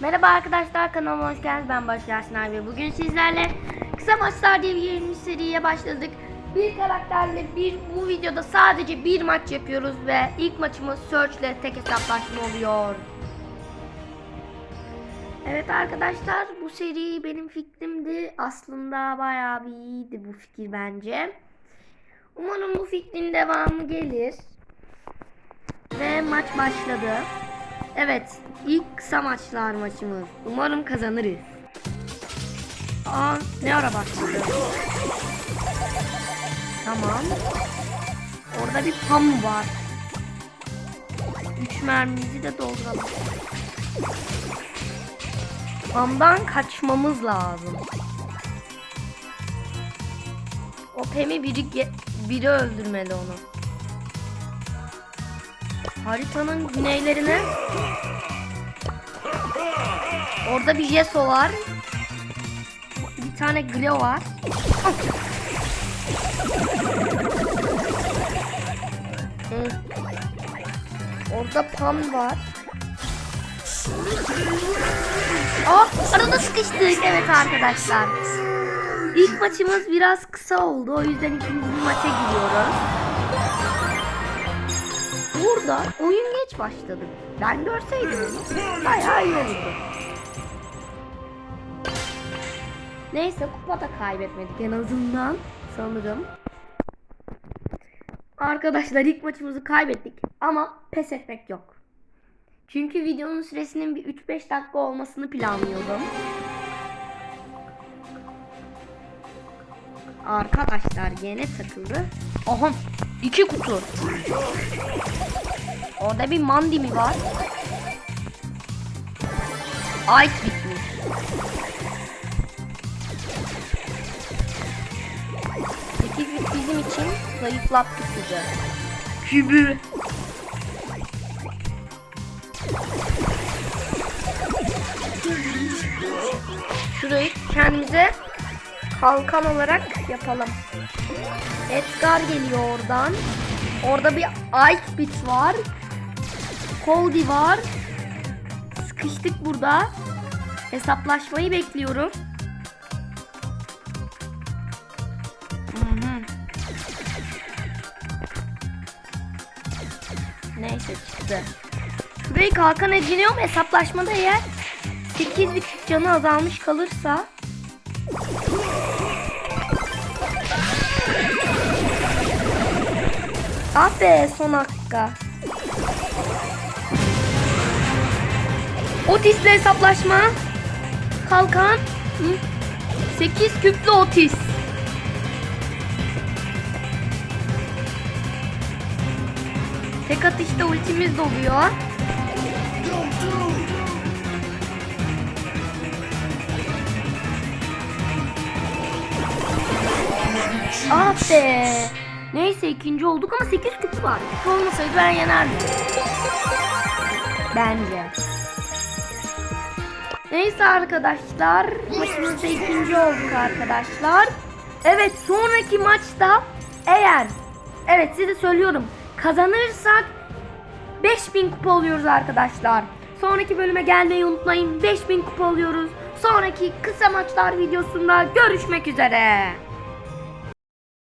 Merhaba arkadaşlar kanalıma hoş geldiniz. Ben Başar Yasin abi. Bugün sizlerle kısa maçlar diye bir yeni seriye başladık. Bir karakterle bir bu videoda sadece bir maç yapıyoruz ve ilk maçımız Search ile tek hesaplaşma oluyor. Evet arkadaşlar bu seri benim fikrimdi. Aslında bayağı bir iyiydi bu fikir bence. Umarım bu fikrin devamı gelir. Ve maç başladı. Evet, ilk kısa maçlar maçımız. Umarım kazanırız. Aa, ne ara başladı? Tamam. Orada bir pam var. Üç mermimizi de dolduralım. Pamdan kaçmamız lazım. O Pem'i biri, biri öldürmeli onu. Haritanın güneylerine Orada bir Jeso var. Bir tane Gleo var. Orada Pam var. Ah arada sıkıştık evet arkadaşlar. İlk maçımız biraz kısa oldu o yüzden ikinci maça giriyoruz. Burada oyun geç başladı. Ben görseydim onu bayağı iyi olurdu. Neyse kupa da kaybetmedik en azından sanırım. Arkadaşlar ilk maçımızı kaybettik ama pes etmek yok. Çünkü videonun süresinin bir 3-5 dakika olmasını planlıyordum. Arkadaşlar gene takıldı. Aha iki kutu. Orada bir mandi mi var? Ice bitmiş. Sekizlik bizim için zayıflattı sizi. Kübü. Şurayı kendimize kalkan olarak yapalım. Edgar geliyor oradan. Orada bir Ice Bit var. Coldy var. Sıkıştık burada. Hesaplaşmayı bekliyorum. Neyse çıktı. Şurayı kalkan ediniyor mu hesaplaşmada eğer 8 bir canı azalmış kalırsa Ah son dakika. Otis'le hesaplaşma. Kalkan. 8 küplü Otis. Tek atışta ultimiz doluyor. Ah be. Neyse ikinci olduk ama 8 küpü var. Olmasaydı ben yenerdim. Bence. Neyse arkadaşlar. Maçımızda ikinci olduk arkadaşlar. Evet sonraki maçta eğer evet size söylüyorum kazanırsak 5000 kupa oluyoruz arkadaşlar. Sonraki bölüme gelmeyi unutmayın. 5000 kupa oluyoruz. Sonraki kısa maçlar videosunda görüşmek üzere.